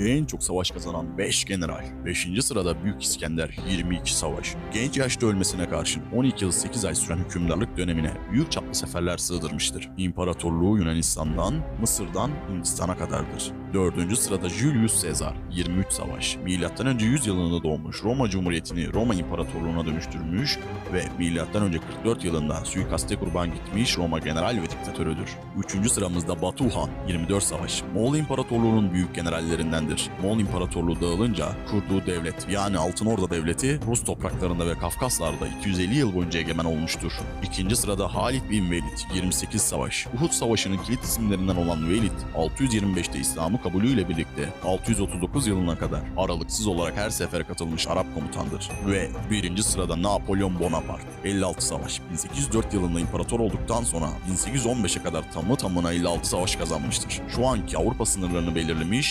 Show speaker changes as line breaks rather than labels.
en çok savaş kazanan 5 general. 5. sırada Büyük İskender 22 savaş. Genç yaşta ölmesine karşın 12 yıl 8 ay süren hükümdarlık dönemine büyük çaplı seferler sığdırmıştır. İmparatorluğu Yunanistan'dan, Mısır'dan Hindistan'a kadardır. 4. sırada Julius Caesar 23 savaş. Milattan önce 100 yılında doğmuş Roma Cumhuriyeti'ni Roma İmparatorluğu'na dönüştürmüş ve milattan önce 44 yılında suikaste kurban gitmiş Roma general ve diktatörüdür. 3. sıramızda Batu Han 24 savaş. Moğol İmparatorluğu'nun büyük generallerindendir. Moğol İmparatorluğu dağılınca kurduğu devlet yani Altın Orda Devleti Rus topraklarında ve Kafkaslar'da 250 yıl boyunca egemen olmuştur. İkinci sırada Halid bin Velid 28 savaş. Uhud Savaşı'nın kilit isimlerinden olan Velid 625'te İslam'ı kabulüyle birlikte 639 yılına kadar aralıksız olarak her sefere katılmış Arap komutandır. Ve birinci sırada Napolyon Bonaparte 56 savaş. 1804 yılında imparator olduktan sonra 1815'e kadar tamı tamına 56 savaş kazanmıştır. Şu anki Avrupa sınırlarını belirlemiş